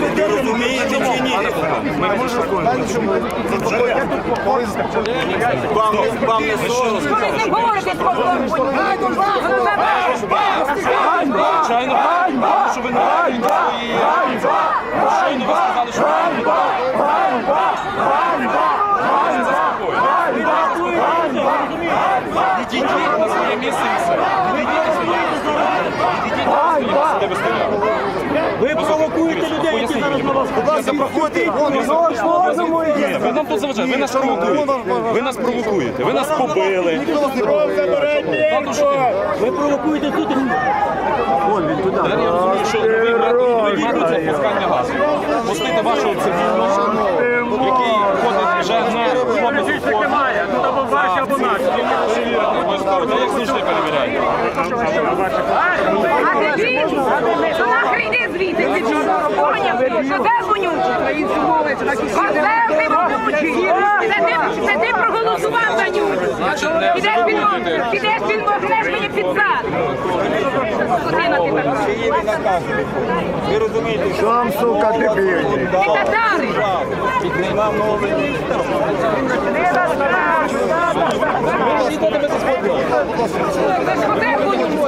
Ви розумієте чи ні? Вам, вам не соромно? Ви з говорите з послом. Звичайно, що ви не маєте своєї. Щойно ви сказали, що ви не Відійдіть на своє місце і все. Відійдіть на своє місце. Відійдіть на своє місце, де ви стояли. Ви Ви нам тут заважаєте, ви нас провокуєте. Ви нас провокуєте, ви нас побили. Ви провокуєте тут. Я розумію, що новий метод, новий метод газу. Пустити вашого цивільного, який ходить вже не робить форму. Тут або ваші, або наші. Перевірити обов'язково, як завжди перевіряєте. А ти він? Де вонючий? Оце ти вонючий. Це ти, проголосував за не Підеш під провокуєте. підеш під мені під зад. Скотина ти така. Ви розумієте, що Сам, сука, дебільний. Ти татари. вам новий. Це ж оце вонючий.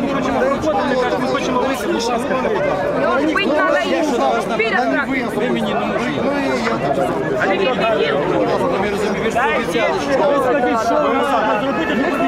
Ми хочемо вийти, будь ласка. Надо не можете. А ти відійдів. Ви скажіть, що ви щоб